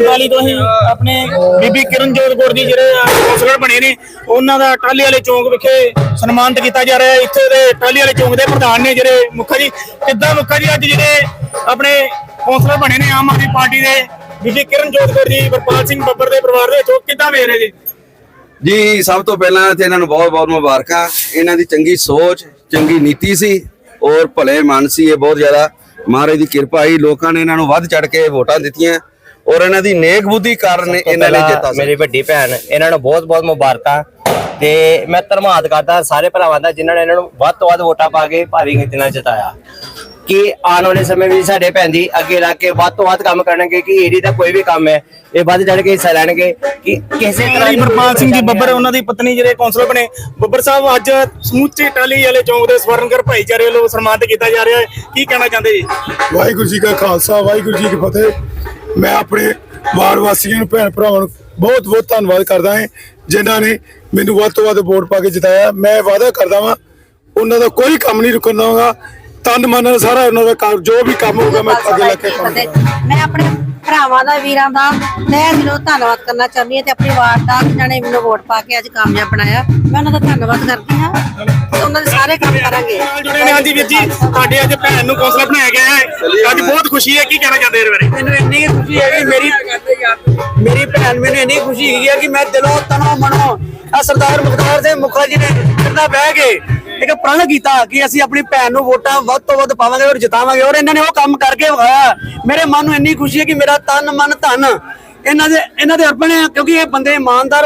ਵਾਲੀ ਤੋਂ ਹੀ ਆਪਣੇ ਬੀਬੀ ਕਿਰਨ ਕਿਰਨਜੋਤ ਕੌਰ ਜੀ ਜਿਹੜੇ ਕੌਂਸਲਰ ਬਣੇ ਨੇ, ਉਹਨਾਂ ਦਾ ਟਾਲੀ ਵਾਲੇ ਚੌਂਕ ਵਿਖੇ ਸਨਮਾਨਿਤ ਕੀਤਾ ਜਾ ਰਿਹਾ ਹੈ। ਇੱਥੇ ਦੇ ਟਾਲੀ ਵਾਲੇ ਚੌਂਕ ਦੇ ਪ੍ਰਧਾਨ ਨੇ ਜਿਹੜੇ ਮੁੱਖਾ ਜੀ, ਕਿੱਦਾਂ ਮੁੱਖ ਜੀ ਅੱਜ ਜਿਹੜੇ ਆਪਣੇ ਕੌਂਸਲਰ ਬਣੇ ਨੇ ਆਮ ਆਦਮੀ ਪਾਰਟੀ ਦੇ? ਬੀਬੀ ਕਿਰਨਜੋਤ ਕੌਰ ਜੀ ਵਰਪਾਲ ਸਿੰਘ ਬੱਬਰ ਦੇ ਪਰਿਵਾਰ ਦੇ ਵਿੱਚੋਂ ਕਿੱਦਾਂ ਵੇਖ ਰਹੇ ਜੀ? ਜੀ ਸਭ ਤੋਂ ਪਹਿਲਾਂ ਤੇ ਇਹਨਾਂ ਨੂੰ ਬਹੁਤ ਬਹੁਤ ਮੁਬਾਰਕਾਂ। ਇਹਨਾਂ ਦੀ ਚੰਗੀ ਸੋਚ ਚੰਗੀ ਨੀਤੀ ਸੀ ਔਰ ਭਲੇ ਮਨ ਸੀ। ਇਹ ਬਹੁਤ ਜ਼ਿਆਦਾ ਮਹਾਰਾਜ ਦੀ ਕਿਰਪਾ ਹੀ ਲੋਕਾਂ ਨੇ ਇਹਨਾਂ ਨੂੰ ਵੱਧ ਚੜ ਕੇ ਵੋਟਾਂ ਦਿੱਤੀਆਂ ਔਰ ਇਹਨਾਂ ਦੀ ਨੇਕ ਬੁੱਧੀ ਕਾਰਨ ਇਹਨਾਂ ਨੇ ਜਿੱਤਾ ਸੀ। ਮੇਰੀ ਵੱਡੀ ਭੈਣ ਇਹਨਾਂ ਨੂੰ ਬਹੁਤ ਬਹੁਤ ਮੁਬਾਰਕਾਂ ਤੇ ਮੈਂ ਧੰਨਵਾਦ ਕਰਦਾ ਸਾਰੇ ਭਰਾਵਾਂ ਦਾ ਜਿਨ੍ਹਾਂ ਨੇ ਇਹਨਾਂ ਨੂੰ ਵੱਧ ਤੋਂ ਵੱਧ ਵੋਟਾਂ ਪਾ ਕੇ ਭਾਰੀ ਗਿਣਤੀ ਨਾਲ ਜਿਤਾਇਆ। ਕਿ ਆਉਣ ਵਾਲੇ ਸਮੇਂ ਵਿੱਚ ਸਾਡੇ ਭੈਣ ਜੀ ਅੱਗੇ ਲੱਗ ਕੇ ਵੱਧ ਤੋਂ ਵੱਧ ਕੰਮ ਕਰਨਗੇ ਕਿ ਏਰੀ ਦਾ ਕੋਈ ਵੀ ਕੰਮ ਹੈ ਇਹ ਵੱਧ ਚੜ ਕੇ ਹਿੱਸਾ ਲੈਣਗੇ ਕਿ ਕਿਸੇ ਤਰ੍ਹਾਂ ਦੀ ਵਰਪਾਲ ਸਿੰਘ ਜੀ ਬੱਬਰ ਉਹਨਾਂ ਦੀ ਪਤਨੀ ਜਿਹੜੇ ਕੌਂਸਲਰ ਬਣੇ। ਬੱਬਰ ਸਾਹਿਬ ਅੱਜ ਸਮੁੱਚੇ ਟਾਲੀ ਵਾਲੇ ਚੌਂਕ ਦੇ ਸਵਰਨਗਰ ਭਾਈਚਾਰੇ ਵੱਲੋਂ ਸਨਮਾਨਿਤ ਕੀਤਾ ਜਾ ਰਿਹਾ ਹੈ। ਕੀ ਕਹਿਣਾ ਚਾਹੁੰਦੇ ਜੀ? ਵਾਹਿਗੁਰੂ ਜੀ ਕਾ ਖਾਲਸਾ ਵਾਹਿਗੁਰੂ ਜੀ ਕੀ ਫਤਿਹ। ਮੈਂ ਆਪਣੇ ਵਾਰ ਵਾਸੀਆਂ ਨੂੰ ਭੈਣ ਭਰਾਵਾਂ ਨੂੰ ਬਹੁਤ ਬਹੁਤ ਧੰਨਵਾਦ ਕਰਦਾ ਹਾਂ ਜਿਨ੍ਹਾਂ ਨੇ ਮੈਨੂੰ ਵੱਧ ਤੋਂ ਵੱਧ ਵੋਟ ਪਾ ਕੇ ਜਿਤਾਇਆ। ਮੈਂ ਵਾਅਦਾ ਕਰਦਾ ਵਾਂ ਉਹਨਾਂ ਦਾ ਕੋਈ ਕੰਮ ਨਹੀਂ ਰੁਕਣ ਦਵਾਂਗਾ। ਤਨ ਮਨ ਸਾਰਾ ਉਹਨਾਂ ਦਾ ਕੰਮ- ਜੋ ਵੀ ਕੰਮ ਹੋਊਗਾ ਮੈਂ ਅੱਗੇ ਲੱਗ ਕੇ ਕਰਾਂਗਾ ਮੈਂ ਆਪਣੇ ਭਰਾਵਾਂ ਦਾ ਵੀਰਾਂ ਦਾ ਤਹਿ ਦਿਲੋਂ ਧੰਨਵਾਦ ਕਰਨਾ ਚਾਹੁੰਦੀ ਹਾਂ ਤੇ ਆਪਣੀ ਵਾਰਡ ਦਾ ਜਿਨ੍ਹਾਂ ਨੇ ਮੈਨੂੰ ਵੋਟ ਪਾ ਕੇ ਅੱਜ ਕਾਮਯਾਬ ਬਣਾਇਆ। ਮੈਂ ਉਹਨਾਂ ਦਾ ਧੰਨਵਾਦ ਕਰਦੀ ਹਾਂ ਤੇ ਉਹਨਾਂ ਦੇ ਸਾਰੇ ਕੰਮ ਕਰਾਂਗੇ। ਨਾਲ ਜੁੜੇ ਨੇ ਹਾਂਜੀ ਵੀਰ ਜੀ ਤੁਹਾਡੇ ਅੱਜ ਭੈਣ ਨੂੰ ਕੌਂਸਲਰ ਬਣਾਇਆ ਗਿਆ ਹੈ। ਅੱਜ ਬਹੁਤ ਖੁਸ਼ੀ ਹੈ ਕੀ ਕਹਿਣਾ ਚਾਹੁੰਦੇ ਇਹਦੇ ਬਾਰੇ? ਮੈਨੂੰ ਇੰਨੀ ਕੁ ਖੁਸ਼ੀ ਹੈ ਕਿ ਮੇਰੀ ਮੇਰੀ ਭੈਣ ਮੈਨੂੰ ਇੰਨੀ ਖੁਸ਼ੀ ਹੈਗੀ ਹੈ ਕਿ ਮੈਂ ਦਿਲੋਂ ਤਨੋਂ ਮਨੋਂ ਆ ਸਰਦਾਰ ਮੁਖਤਾਰ ਸਿੰਘ ਮੁਖਾ ਜੀ ਨੇ ਕਿਰਦਾ ਬਹਿ ਕੇ ਇੱਕ ਪ੍ਰਣ ਕੀਤਾ ਕਿ ਅਸੀਂ ਆਪਣੀ ਭੈਣ ਨੂੰ ਵੋਟਾਂ ਵੱਧ ਤੋਂ ਵੱਧ ਪਾਵਾਂਗੇ ਔਰ ਜਿਤਾਵਾਂਗੇ ਔਰ ਇਹਨਾਂ ਨੇ ਉਹ ਕੰਮ ਕਰਕੇ ਵਿਖਾਇਆ। ਮੇਰੇ ਮਨ ਨੂੰ ਇੰਨੀ ਖੁਸ਼ੀ ਹੈ ਕਿ ਮੇਰਾ ਤਨ ਮਨ ਧਨ ਇਹਨਾਂ ਦੇ ਇਹਨਾਂ ਦੇ ਅਰਪਣ ਹੈ ਕਿਉਂਕਿ ਇਹ ਬੰਦੇ ਇਮਾਨਦਾਰ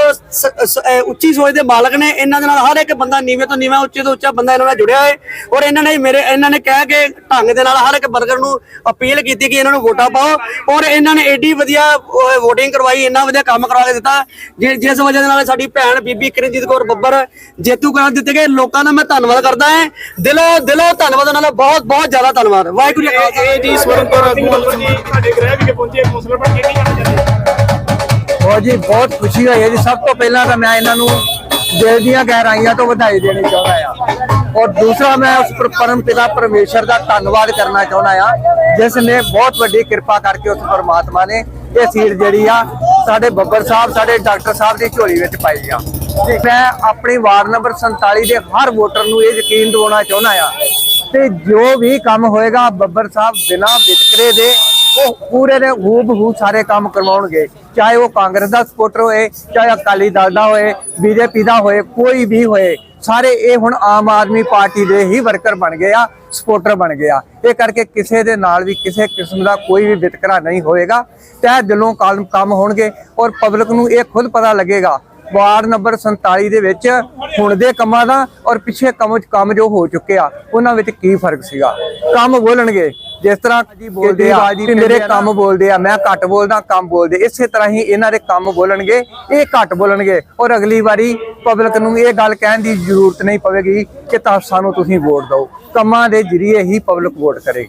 ਉੱਚੀ ਸੋਚ ਦੇ ਮਾਲਕ ਨੇ, ਇਹਨਾਂ ਦੇ ਨਾਲ ਹਰ ਇੱਕ ਬੰਦਾ ਨੀਵੇਂ ਤੋਂ ਨੀਵਾਂ, ਉੱਚੇ ਤੋਂ ਉੱਚਾ ਬੰਦਾ ਇਹਨਾਂ ਨਾਲ ਜੁੜਿਆ ਹੈ ਔਰ ਇਹਨਾਂ ਨੇ ਮੇਰੇ, ਇਹਨਾਂ ਨੇ ਕਹਿ ਕੇ ਢੰਗ ਦੇ ਨਾਲ ਹਰ ਇੱਕ ਵਰਕਰ ਨੂੰ ਅਪੀਲ ਕੀਤੀ ਕਿ ਇਹਨਾਂ ਨੂੰ ਵੋਟਾਂ ਪਾਓ। ਔਰ ਇਹਨਾਂ ਨੇ ਏਡੀ ਵਧੀਆ ਵੋਟਿੰਗ ਕਰਵਾਈ, ਇੰਨਾ ਵਧੀਆ ਕੰਮ ਕਰਵਾ ਕੇ ਦਿੱਤਾ। ਜਿ- ਜਿਸ ਵਜ੍ਹਾ ਦੇ ਨਾਲ ਸਾਡੀ ਭੈਣ ਬੀਬੀ ਕਿਰਨਜੀਤ ਕੌਰ ਬੱਬਰ ਜੇਤੂ ਕਰਾਂ ਦਿੱਤੇ ਗਏ। ਲੋਕਾਂ ਦਾ ਮੈਂ ਧੰਨਵਾਦ ਕਰਦਾ ਹਾਂ। ਦਿਲੋਂ ਦਿਲੋਂ ਧੰਨਵਾਦ ਉਹਨਾਂ ਦਾ ਬਹੁਤ ਬਹੁਤ ਜ਼ਿਆਦਾ ਧੰਨਵਾਦ। ਵਾਹਿਗੁਰੂ ਜੀ ਇਹ ਜੀ ਸਵਰਨਗਰ ਸਿੰਘ ਜੀ ਤੁਹਾਡੇ ਗ੍ਰਹਿ ਵਿਖੇ ਪਹੁੰਚੇ ਕੌਂਸਲਰ ਬਣ ਕੇ ਕੀ ਕਹਿਣਾ ਚਾਹੁੰਦੇ ਬਹੁਤ ਜੀ, ਬਹੁਤ ਖੁਸ਼ੀ ਹੋਈ ਹੈ ਜੀ। ਸਭ ਤੋਂ ਪਹਿਲਾਂ ਤਾਂ ਮੈਂ ਇਹਨਾਂ ਨੂੰ ਦਿਲ ਦੀਆਂ ਗਹਿਰਾਈਆਂ ਤੋਂ ਵਧਾਈ ਦੇਣੀ ਚਾਹੁੰਦਾ ਆ ਔਰ ਦੂਸਰਾ ਮੈਂ ਉਸ ਪਰਮ ਪਿਤਾ ਪਰਮੇਸ਼ਰ ਦਾ ਧੰਨਵਾਦ ਕਰਨਾ ਚਾਹੁੰਦਾ ਆ ਜਿਸ ਨੇ ਬਹੁਤ ਵੱਡੀ ਕਿਰਪਾ ਕਰਕੇ ਉਸ ਪਰਮਾਤਮਾ ਨੇ ਇਹ ਸੀਟ ਜਿਹੜੀ ਆ ਸਾਡੇ ਬੱਬਰ ਸਾਹਿਬ, ਸਾਡੇ ਡਾਕਟਰ ਸਾਹਿਬ ਦੀ ਝੋਲੀ ਵਿੱਚ ਪਾਈ ਆ। ਮੈਂ ਆਪਣੀ ਵਾਰਡ ਨੰਬਰ 47 ਦੇ ਹਰ ਵੋਟਰ ਨੂੰ ਇਹ ਯਕੀਨ ਦਿਵਾਉਣਾ ਚਾਹੁੰਦਾ ਆ ਤੇ ਜੋ ਵੀ ਕੰਮ ਹੋਏਗਾ, ਬੱਬਰ ਸਾਹਿਬ ਬਿਨਾਂ ਵਿਤਕਰੇ ਦੇ ਉਹ ਪੂਰੇ ਦੇ ਹੂਬ ਹੂ ਸਾਰੇ ਕੰਮ ਕਰਵਾਉਣਗੇ। ਚਾਹੇ ਉਹ ਕਾਂਗਰਸ ਦਾ ਸਪੋਰਟਰ ਹੋਏ, ਚਾਹੇ ਅਕਾਲੀ ਦਲ ਦਾ ਹੋਏ ਬੀਜੇਪੀ ਦਾ ਹੋਏ, ਕੋਈ ਵੀ ਹੋਏ, ਸਾਰੇ ਇਹ ਹੁਣ ਆਮ ਆਦਮੀ ਪਾਰਟੀ ਦੇ ਹੀ ਵਰਕਰ ਬਣ ਗਏ ਆ, ਸਪੋਰਟਰ ਬਣ ਗਏ ਆ। ਇਹ ਕਰਕੇ ਕਿਸੇ ਦੇ ਨਾਲ ਵੀ ਕਿਸੇ ਕਿਸਮ ਦਾ ਕੋਈ ਵੀ ਵਿਤਕਰਾ ਨਹੀਂ ਹੋਏਗਾ। ਤਹਿ ਦਿਲੋਂ ਕੰਮ ਕੰਮ ਹੋਣਗੇ ਔਰ ਪਬਲਿਕ ਨੂੰ ਇਹ ਖੁਦ ਪਤਾ ਲੱਗੇਗਾ। ਵਾਰਡ ਨੰਬਰ 47 ਦੇ ਵਿੱਚ ਹੁਣ ਦੇ ਕੰਮਾਂ ਦਾ ਔਰ ਪਿੱਛੇ ਕੰਮ ਕੰਮ ਜੋ ਹੋ ਚੁੱਕੇ ਆ, ਉਹਨਾਂ ਵਿੱਚ ਕੀ ਫ਼ਰਕ ਸੀਗਾ। ਕੰਮ ਬੋਲਣਗੇ। ਜਿਸ ਤਰ੍ਹਾਂ ਜੀ ਬੋਲਦੇ ਆ। ਵੀ ਮੇਰੇ ਕੰਮ ਬੋਲਦੇ ਆ ਮੈਂ ਘੱਟ ਬੋਲਦਾ ਕੰਮ ਬੋਲਦੇ। ਇਸੇ ਤਰ੍ਹਾਂ ਹੀ ਇਹਨਾਂ ਦੇ ਕੰਮ ਬੋਲਣਗੇ ਇਹ ਘੱਟ ਬੋਲਣਗੇ। ਔਰ ਅਗਲੀ ਵਾਰੀ ਪਬਲਿਕ ਨੂੰ ਇਹ ਗੱਲ ਕਹਿਣ ਦੀ ਜ਼ਰੂਰਤ ਨਹੀਂ ਪਵੇਗੀ ਕਿ ਤਾਂ ਸਾਨੂੰ ਤੁਸੀਂ ਵੋਟ ਦਿਓ। ਕੰਮਾਂ ਦੇ ਜਰੀਏ ਹੀ ਪਬਲਿਕ ਵੋਟ ਕਰੇਗੀ।